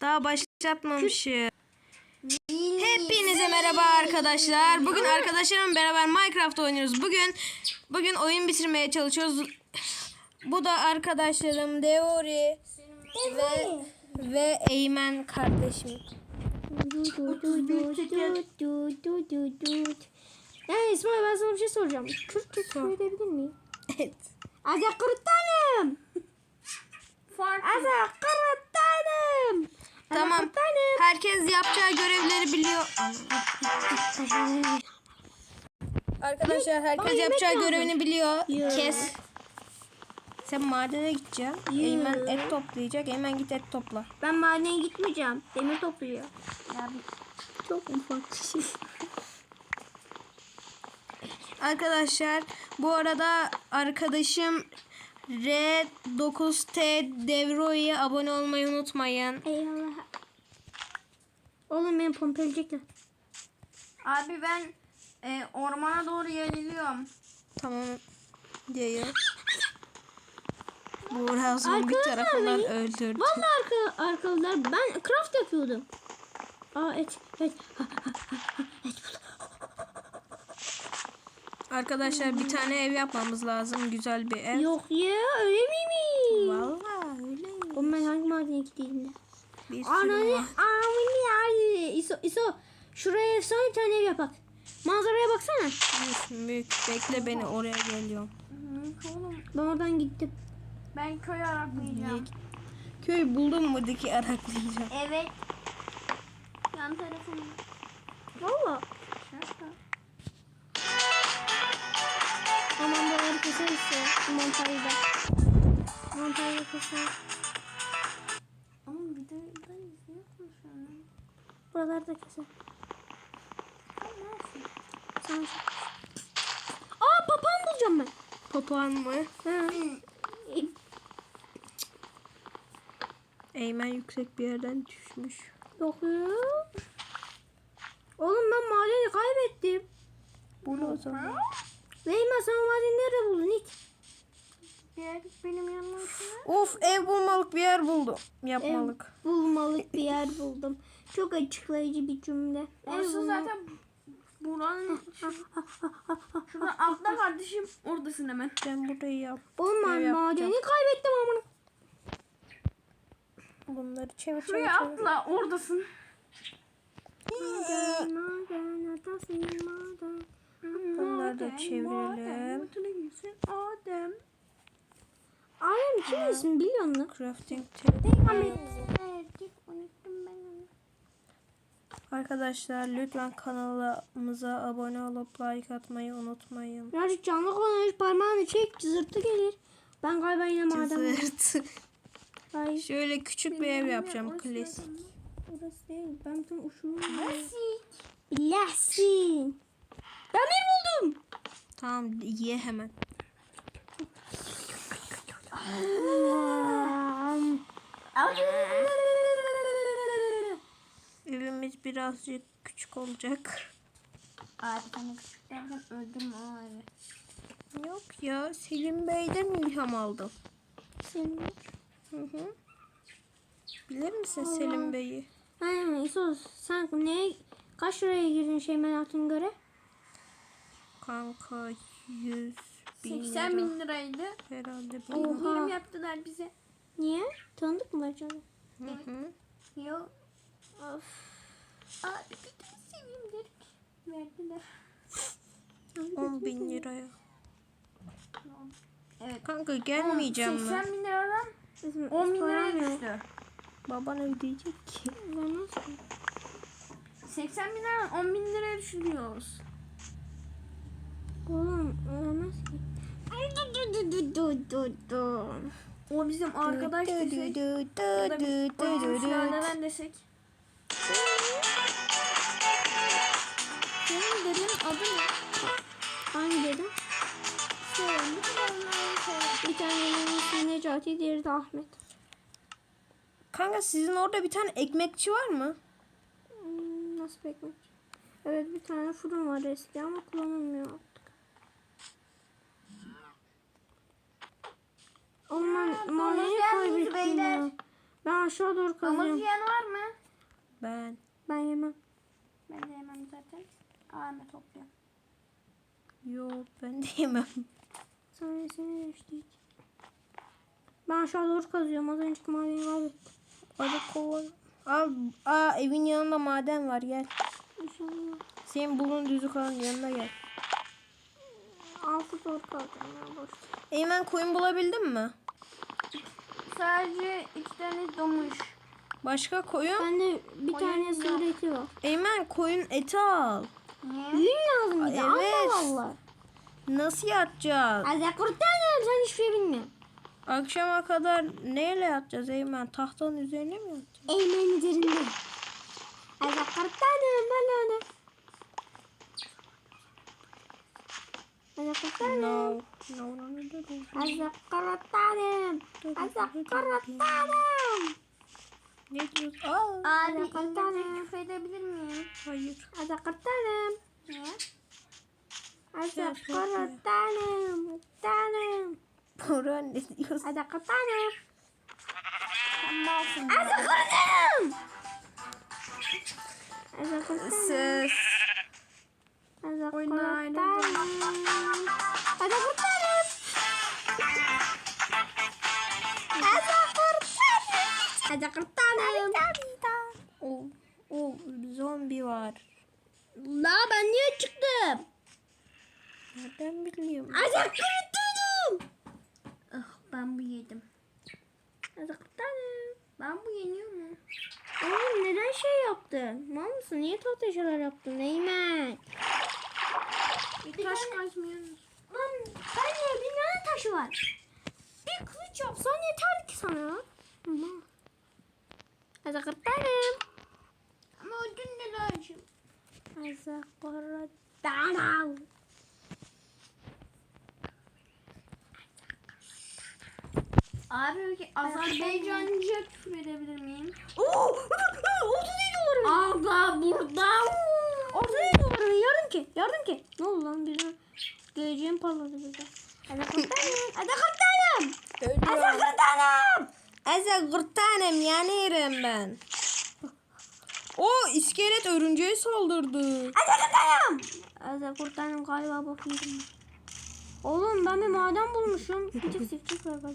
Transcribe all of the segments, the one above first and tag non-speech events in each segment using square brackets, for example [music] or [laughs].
Daha başlatmamışım. Hepinize merhaba arkadaşlar. Bugün arkadaşlarımla beraber Minecraft oynuyoruz. Bugün bugün oyun bitirmeye çalışıyoruz. Bu da arkadaşlarım Deori ve ve Eymen kardeşim. Ya İsmail ben sana bir şey soracağım. Kürtçe söyleyebilir miyim? Evet. Aza kurtanım. Aza kurtanım. Tamam. Herkes yapacağı görevleri biliyor. Arkadaşlar herkes yapacağı görevini biliyor. Kes. Sen madene gideceksin. Eymen et toplayacak. Eymen git et topla. Ben madene gitmeyeceğim. Demir topluyor. Çok ufak kişi. Arkadaşlar bu arada arkadaşım R9T Devro'ya abone olmayı unutmayın. Eyvallah. Oğlum beni pompalayacaklar. Abi ben e, ormana doğru yayılıyorum. Tamam diyor. Buğra zombi Arkadaşlar tarafından öldürdü. Vallahi arka, arkalılar ben craft yapıyordum. Aa et et. Arkadaşlar bir tane ev yapmamız lazım. Güzel bir ev. Yok ya öyle miymiş? Vallahi öyle. Oğlum ben hangi madene gideyim de? Bir sürü Ananı. İso, İso şuraya efsane bir tane ev yapak. Manzaraya baksana. Büyük. Bekle beni oraya geliyorum. Oğlum Ben oradan gittim. ben köy araklayacağım. Köy buldum mu diki araklayacağım. Evet. Yan tarafım. Valla. Şaka. Aman buraları keseriz ya. Montajı Buraları da keser. Sen neresin? Sana şey. Aa papağan bulacağım ben. Papağan mı? Ha. Eymen yüksek bir yerden düşmüş. Yok ya. Oğlum ben madeni kaybettim. Bul o zaman. Neymen sen o madeni nerede buldun hiç? Gel benim yanıma şuna. Of ev bulmalık bir yer buldum. Yapmalık. Ev bulmalık bir yer buldum. Çok açıklayıcı bir cümle. Orası bulmalık- zaten buranın [laughs] şurada altta kardeşim oradasın hemen. Ben burayı yap. Oğlum ben madeni kaybettim amına. Bunları çevir çevir Şuraya çevir. atla oradasın. Maden, maden, adasın maden. Bunları da çevirelim. Adem, Adem. Kim ismi biliyor musun? Crafting table. Ahmet. Evet, unuttum ben onu. Arkadaşlar lütfen kanalımıza abone olup like atmayı unutmayın. Birazcık canlı konuş parmağını çek zırtı gelir. Ben galiba yine maden. Zırt. Hayır. Şöyle küçük bir ev yapacağım klasik. Orası değil. Ben bütün uçurum. Klasik. Bilesin. Demir buldum. Tamam ye hemen. Evimiz birazcık küçük olacak. Abi sana küçük derken öldüm o evi. Yok ya Selim Bey'den ilham aldım. Senin. Hı hı. Bilir misin Selim Bey'i? Aynen İsos sen ne kaç liraya girdin Şeymen Hatun göre? Kanka 100 bin 80 lira bin liraydı. herhalde. bu. Oha. İndirim yaptılar bize. Niye? Tanıdık mı canım? Hı hı. Yok. Of. Abi bir tane seveyim dedik. Verdiler. 10 bin liraya. Evet. Kanka gelmeyeceğim mi? 80 bin liradan Bizim 10 bin liraya düştü. Baban ödeyecek ki. Ben nasıl? 80 bin liradan 10 bin liraya düşürüyoruz. Oğlum ölemez ki. O bizim arkadaş desek. Ya da sülaleden desek. Senin dedenin adı ne? Hangi dedim? Söyle. Lütfen onları söyle. Bir tane ismi Necati, diğeri de Ahmet. Kanka sizin orada bir tane ekmekçi var mı? Hmm, nasıl bekmek? Evet bir tane fırın var eski ama kullanılmıyor artık. Hoş geldiniz kaybettim beyler. ya. Ben aşağı doğru Domuz kazıyorum. yiyen var mı? Ben. Ben yemem. Ben de yemem zaten. Aa ne topluyorum. Yok ben de yemem. Sayesini değiştik. Ben aşağı doğru kazıyorum. Az önceki madeni kaybettim. Hadi kova. Al, aa, evin yanında maden var gel. İnşallah. Senin bulun düzü kalan yanına gel. Altı doğru kaldım ya boş. Eymen koyun bulabildin mi? Sadece iki tane domuz. Başka koyun? Bende bir Koyun tane yok. sığır eti var. Eymen koyun eti al. Yün lazım bir de. Evet. Allah Allah. Nasıl yatacağız? Az kurtarın sen hiçbir şey bilmiyorsun. Akşama kadar neyle yatacağız Eymen? Tahtanın üzerine mi yatacağız? Eğmen üzerinde. Az kurtarın ben onu. Az. No. No, no, no, no, no. Az. Az. Ne diyorsun? Aa, Abi Hadi bakalım. İngilizce küfür edebilir miyim? hayır. Az Ya, çok iyi. kurtarın. Kurtarın. Burhan ne diyorsun? Sen malsın. Az kurtarın. Az kurtarın. Ses. Az Oyna, kurtarın. oyna. Az kurtarın. Az kurtarın. Az kurtarın. O, o zombi var. La ben niye çıktım? Nereden biliyorum? Az kurtarın. Ah ben bu yedim. Az kurtarın. Ben bu yeniyor mu? Oğlum neden şey yaptın? Mal mısın? Niye tatlı şeyler yaptın Eymen? Bir taş kaçmıyorsunuz. Lan ben de bir tane taşı var. Bir kılıç yapsan yeter ki sana. Ama. Hadi kurtarım. Ama ödün ne lazım? Hadi kurtarım. Abi Azerbaycanca küfür edebilir miyim? Oo! Orada neydi oranın? Aga burada. Orada neydi oranın? Yardım ki. Yardım ki. Ne oldu lan birden? Geleceğim parladı birden. Hadi kurtarım. Hadi kurtarım. Hadi kurtarım. Eze gırtanem yanıyorum ben. O iskelet örümceğe saldırdı. Hadi kurtarım galiba bakıyorum. Oğlum ben bir maden bulmuşum. Tek sifçik galiba.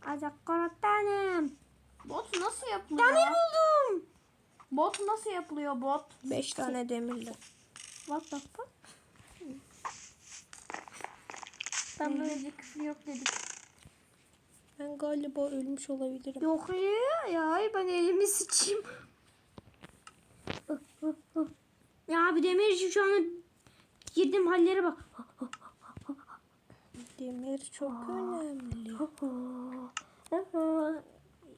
Hadi kurtarım. Bot nasıl yapılıyor? Demir buldum. Bot nasıl yapılıyor bot? Beş tane demirle. What the fuck? Ben böylece küfür yok dedik. Ben galiba ölmüş olabilirim. Yok ya, ya ben elimi sıçayım. Ya bir demirci şu an girdim hallere bak. Demir çok önemli. [laughs]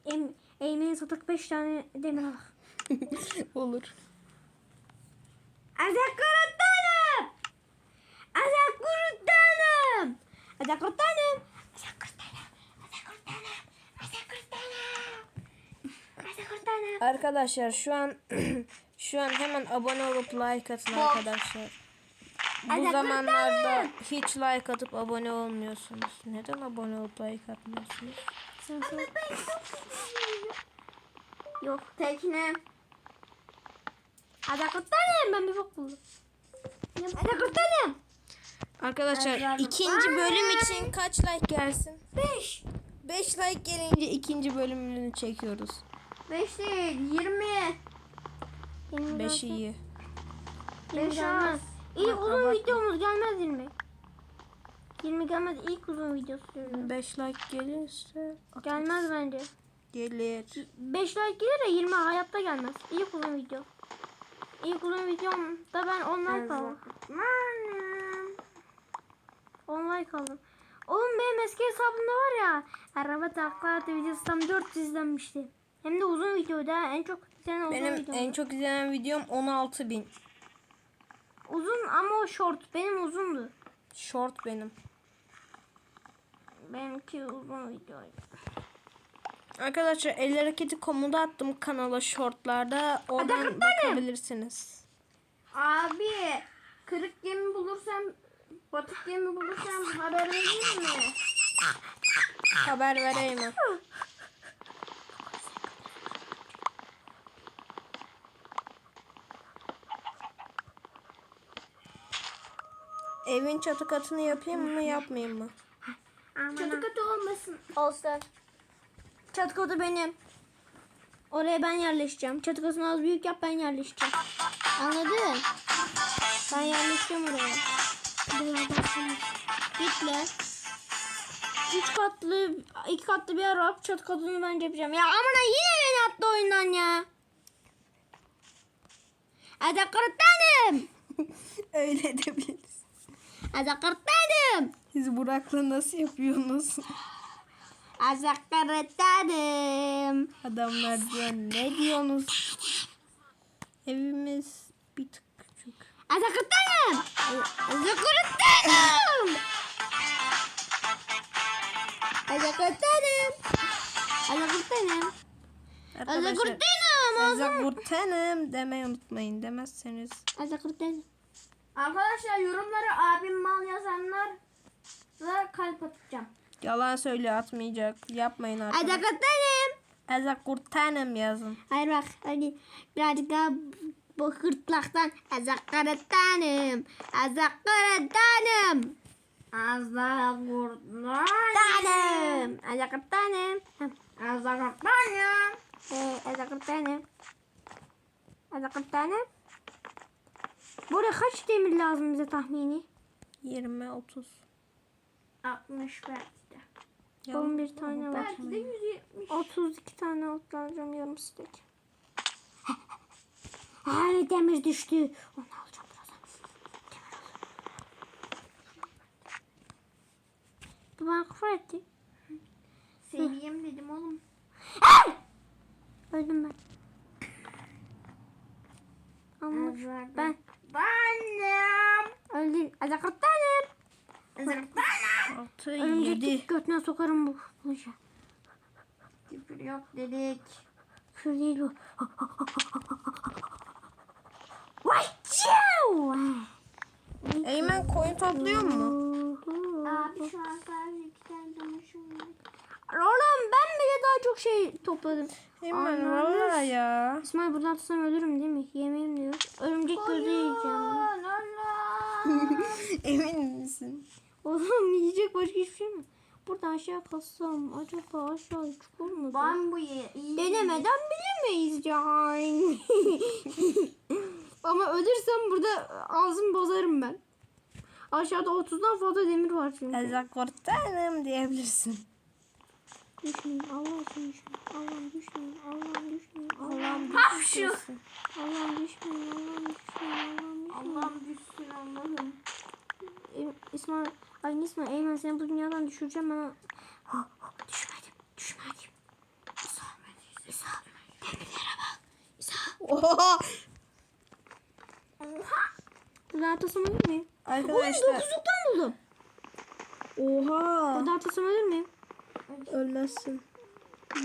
Em, Eymen'in satık 5 tane demir al. [laughs] Olur. Azak kurutanım. Azak kurutanım. Azak kurutanım. Azak kurutanım. Azak kurutanım. Azak kurutanım. Azak kurutanım. Arkadaşlar şu an [clears throat] şu an hemen abone olup like atın arkadaşlar. Bu zamanlarda hiç like atıp abone olmuyorsunuz. Neden abone olup like atmıyorsunuz? Yok tekne. Azak kurutanım. Ben bir bok buldum. Azak kurutanım. Arkadaşlar ikinci bölüm için kaç like gelsin? 5. 5 like gelince ikinci bölümünü çekiyoruz. 5 değil 20. 5 iyi. Beş gelmez. az. İlk Bak, uzun abartma. videomuz gelmez 20. 20 gelmez. İlk uzun videosu söylüyorum. 5 like gelirse atarız. Gelmez bence. Gelir. 5 like gelir de 20 hayatta gelmez. İlk uzun video. İlk uzun videomda ben 10 like aldım. Annem. 10 like aldım. Oğlum benim eski hesabımda var ya. Araba takla atı videosu tam 400 izlenmişti. Hem de uzun videoydu ha. En çok izlenen uzun Benim video. en çok izlenen videom 16 bin. Uzun ama o short. Benim uzundu. Short benim. Benimki uzun videoydu. Arkadaşlar el hareketi komodu attım kanala shortlarda. Oradan bakabilirsiniz. Abi kırık gemi bulursam Batık gemi bulursam haber vereyim mi? Haber ver Eymen. [laughs] Evin çatı katını yapayım mı yapmayayım mı? Çatı katı olmasın. Olsun. Çatı kodu benim. Oraya ben yerleşeceğim. Çatı kodunu az büyük yap ben yerleşeceğim. Anladın? Ben yerleşeceğim oraya. Gitle. Üç katlı, iki katlı bir araba çatı kodunu ben yapacağım. Ya amına yine beni attı oyundan ya. Hadi kurtardım. [laughs] Öyle de biliriz. Hadi kurtardım. Siz Burak'la nasıl yapıyorsunuz? Hadi kurtardım. Adamlar diyor ne diyorsunuz? Evimiz bir tık küçük. Kurtardım. Hadi Arkadaşlar kurtardım. Ezra Kurtanım demeyi unutmayın demezseniz. Hadi kurtardım. Arkadaşlar yorumlara abim mal yazanlar da kalp atacağım. Yalan söylüyor atmayacak. Yapmayın Hadi arkadaşlar. kurtardım. Ezra Kurtanım yazın. Hayır bak hadi birazcık daha bu hırtlaktan Azakaratanım. Azakaratanım. Azra kurtlar. Tanım. Azakaratanım. Azra kurtlar. Ee, Azakaratanım. Azakaratanım. Buraya kaç demir lazım bize tahmini? 20 30. 60 belki de. Ya, 11 tane var. Belki de 170. 32 tane otlanacağım yarım stek. Ay demir düştü. Onu alacağım birazdan. Bu bana küfür etti. Seviyem dedim oğlum. Öldüm ben. Azra ben Benim. Azra benim. 6 Örümcek 7. götüne sokarım bu kılıcı. Küfür yok dedik. Küfür değil bu. [laughs] Vay ciao. Eymen koyun topluyor mu? Abi şu an sadece iki tane dönüşüm var. Oğlum ben bile çok şey topladım. Anam. valla ya. İsmail buradan tutsam ölürüm değil mi? Yemeğim de yok. Örümcek gözü yiyeceğim. [laughs] Emin misin? Oğlum yiyecek başka hiçbir şey mi? Burada aşağı kalsam acaba aşağı çukur mu? ben bu ye iyi. Denemeden bilemeyiz yani. [laughs] Ama ölürsem burada ağzımı bozarım ben. Aşağıda 30'dan fazla demir var çünkü. Ezra Kurtanım diyebilirsin. Düşmeyin Allah için düşmeyin. Allah'ım düşmeyin. Allah'ım düşmeyin. Allah'ım Allah'ım. Allah'ım düşmeyin. Allah'ım düşmeyin. Allah'ım düşmeyin. Allah'ım düşsün Allah'ım. İsmail, ay İsmail, Eymen seni bu dünyadan düşüreceğim ama. Oh, oh, düşmedim, düşmedim. İsa, İsa, demirlere bak. İsa. Oha! Burada atlasam ölür müyüm? Oy, Arkadaşlar. dokuzluktan buldum. Oha! Burada atlasam ölür müyüm? Ölmezsin.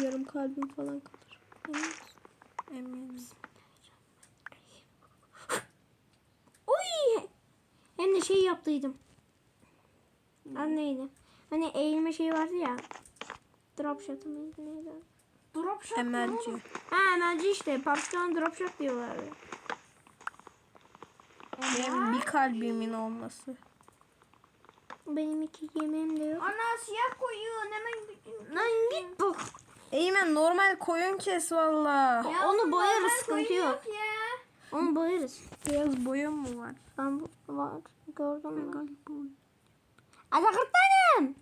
Yarım kalbim falan kalır. Eminim. Oy! Hem de şey yaptıydım. Adı neydi? Hani eğilme şeyi vardı ya. Drop shot mıydı neydi? Drop shot Emelci. Ha emelci işte. PUBG'den drop shot diyorlardı. Benim bir kalbimin olması. Benim iki yemeğim de yok. Ana siyah koyuyor hemen bütün. Lan git bak. Eymen normal koyun kes valla. Ya Onu boyarız, normal sıkıntı koyun yok. ya. Onu boyarız. Beyaz boyun mu var? Ben bu var. Gördüm mü? Ada kurtanım. Bu?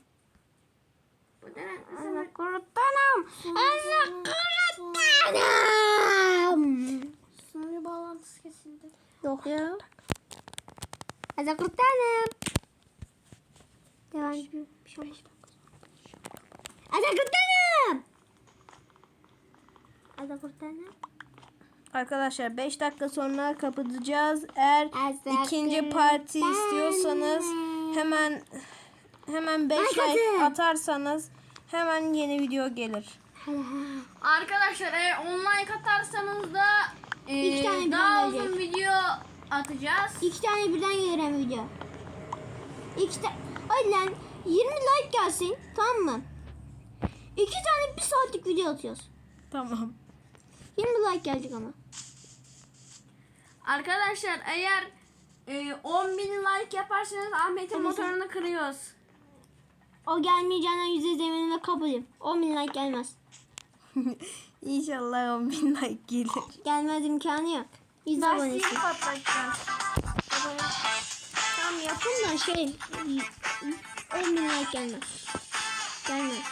Ada kurtanım. Ada kurtanım. Sınır bağlantısı kesildi. Yok ya. Ada kurtanım. Devam ediyor. Bir şey olmaz. Ada kurtanım. Ada kurtanım. Arkadaşlar 5 dakika sonra kapatacağız. Eğer Azra ikinci parti istiyorsanız hemen hemen 5 Like atarsanız hemen yeni video gelir. Arkadaşlar eğer online katarsanız da e, İki tane daha birden uzun video atacağız. İki tane birden gelir hem video. İki ta- Ay lan 20 like gelsin tamam mı? İki tane bir saatlik video atıyoruz. Tamam. 20 like gelecek ama. Arkadaşlar eğer e, 10 bin like yaparsanız Ahmet'in motorunu kırıyoruz. O gelmeyeceğinden yüzde zeminine kabulüm. 10 bin like gelmez. [laughs] İnşallah 10 bin like gelir. Gelmez imkanı yok. 100 Lastiği abonesi. patlatacağız. Tamam yapın da şey 10 bin like gelmez. Gelmez.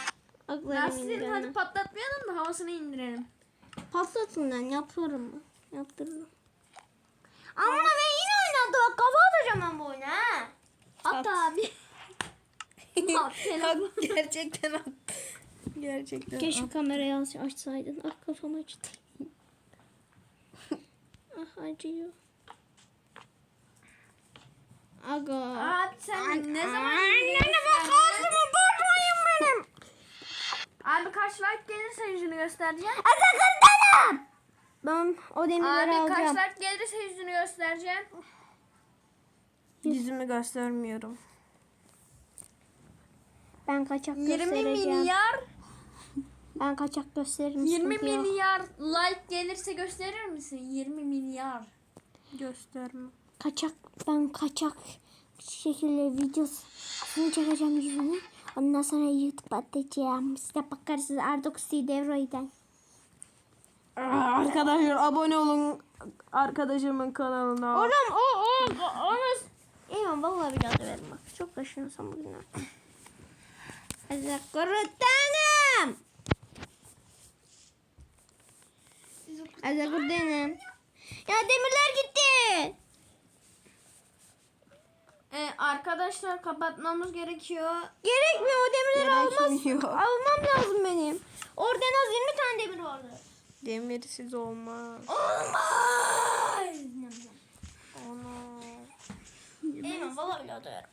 Lastiğini hadi patlatmayalım da havasını indirelim. Patlatın lan yapıyorum mu? Yaptırırım. Ama ben yine oynadım. Bak kafa atacağım ben bu oyuna ha. At abi. [laughs] At telefon. At, gerçekten at. Gerçekten Keşke at. kamerayı aç- açsaydın. Ah kafam acıdı. ah acıyor. Aga. Abi sen ne zaman Annene bak ağzımı bozmayın benim. Abi kaç like gelirse yüzünü göstereceğim. Azakırdanım. Ben o demirleri Abi kaç alacağım. like gelirse yüzünü göstereceğim. Yüzümü göstermiyorum. Ben kaçak 20 göstereceğim. milyar Ben kaçak gösteririm. 20 sıkıntı yok. milyar like gelirse gösterir misin? 20 milyar. Gösterme. Kaçak ben kaçak şekilde videosunu çekeceğim yüzünü. Ondan sonra YouTube atacağım. Size bakarsınız Ardok Devro'dan. Aa, Arkadaşlar abone olun arkadaşımın kanalına. Oğlum o o onu İmam vallahi biraz döverim bak. Çok kaşınırsam bugün artık. Azakırdanım. Azakırdanım. Ya demirler gitti. Ee, arkadaşlar kapatmamız gerekiyor. Gerekmiyor o demirleri almaz. Almam lazım benim. Orada en az 20 tane demir vardı. Demirsiz olmaz. Olmaz. Ana. Eyvah valla bile atıyorum.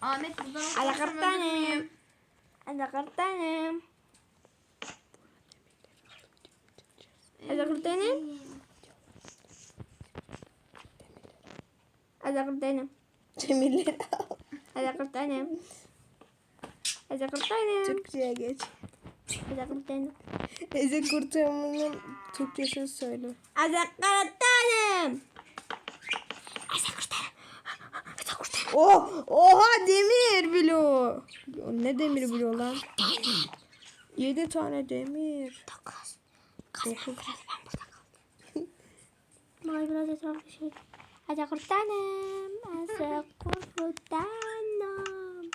Ahmet buradan Ala kaptanım. أزغردنم أزغردنم Cemiller al. أزغردنم أزغردنم Türkçe'ye geç. أزغردنم Eze kurtarmanın Türkçesini söyle. أزغردنم Oh! Oha demir bloğu. Ne demir bloğu lan? 7 tane demir. 9 Kalsın biraz ben burada kaldım. Mavi biraz etrafı şey. Hadi kurtanım. Hadi kurtanım.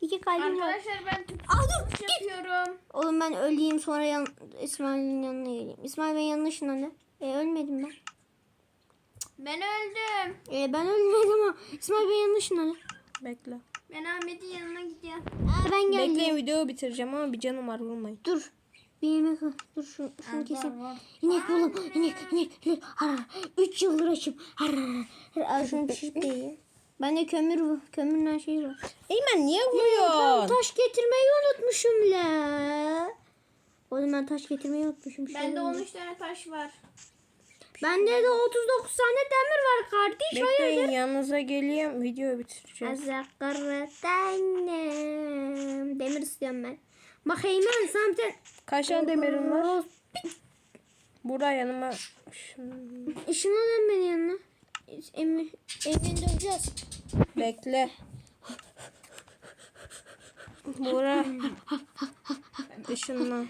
İki kalbim var. Arkadaşlar ben tüpçü yapıyorum. Oğlum ben öleyim sonra yan, İsmail'in yanına geleyim. İsmail ben yanına şunları. E, ölmedim ben. Ben öldüm. E, ben ölmedim ama İsmail ben yanına şunları. Bekle. Ben Ahmet'in yanına gidiyorum. Aa, ben geldim. Bekleyin videoyu bitireceğim ama bir canım var vurmayın. Dur. Bir yemek al. Dur şunu, şunu keseyim. İnek oğlum. İnek, inek. inek. Har, har. Üç yıldır açım. Har, har, har. Al şunu pişirip de ye. Bende kömür var. Kömürün her şeyi var. Eymen niye Ben vuruyorsun? taş getirmeyi unutmuşum la. Oğlum ben taş getirmeyi unutmuşum. Şöyle Bende bir- 13 tane taş var. Bende de 39 tane demir var kardeş. Bekleyin Hayırdır? yanınıza geleyim videoyu bitireceğiz. Azakırı tanem. Demir istiyorum ben. Bak Eymen tane- Kaç tane demirin var? Burada yanıma. Şunu... Işınlan beni yanına. Emin, emin döneceğiz. Bekle. Bura. Işınlan.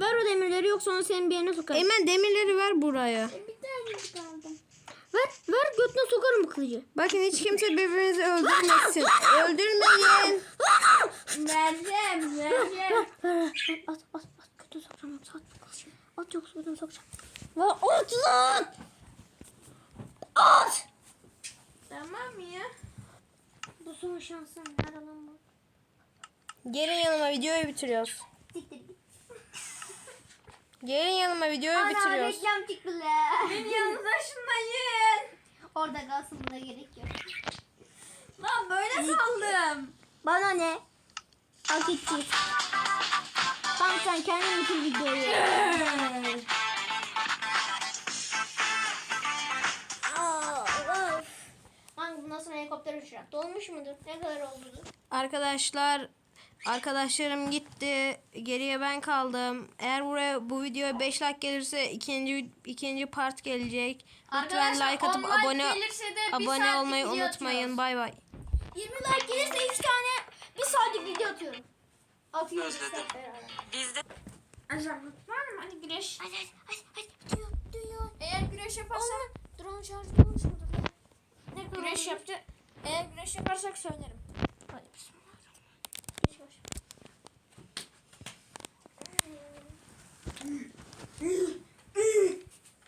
Ver o demirleri yoksa onu senin bir yerine sokarım. Eymen demirleri ver buraya. Ver, ver götüne sokarım bu kılıcı. Bakın hiç kimse birbirinizi öldürmesin. Öldürmeyin. Vereceğim, vereceğim. Ver, ver, ver. At, at, at. Götüne sokacağım. At, at kılıcı. At yoksa götüne sokacağım. Ver, at lan. At. tamam ya. Bu son şansın. Her alan bu. Gelin yanıma videoyu bitiriyoruz. Siktir git. Gelin yanıma videoyu bitiriyoruz. reklam çıktı Beni yanınıza ışınlayın. Orada kalsın buna gerek yok. Lan böyle kaldım. Bana ne? Hak etti. Tamam sen kendin bitir videoyu. Hangi bundan sonra helikopter uçacak? Dolmuş mudur? Ne kadar oldu? Arkadaşlar arkadaşlarım gitti. Geriye ben kaldım. Eğer buraya bu videoya 5 like gelirse ikinci ikinci part gelecek. Lütfen Arkadaşlar, like atıp 10 like abone gelirse de bir abone saatlik olmayı video unutmayın. atıyoruz. Bay bay. 20 like gelirse 3 tane bir saatlik video atıyorum. Atıyorum. Özledim. Bizde Azar var mı? Hadi güreş. Hadi hadi hadi. Eğer güreş yaparsak drone şarjı olmuş mudur? Ne güreş yaptı. Eğer güreş yaparsak söylerim. Hadi bismillah. Geç baş.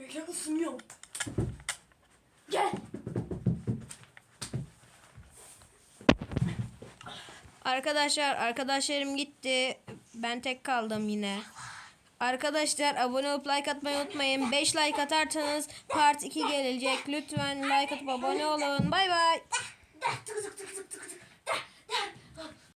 Bekle ısınıyorum. Gel. Arkadaşlar arkadaşlarım gitti. Ben tek kaldım yine. Arkadaşlar abone olup like atmayı unutmayın. 5 like atarsanız part 2 gelecek. Lütfen like atıp abone olun. Bay bay.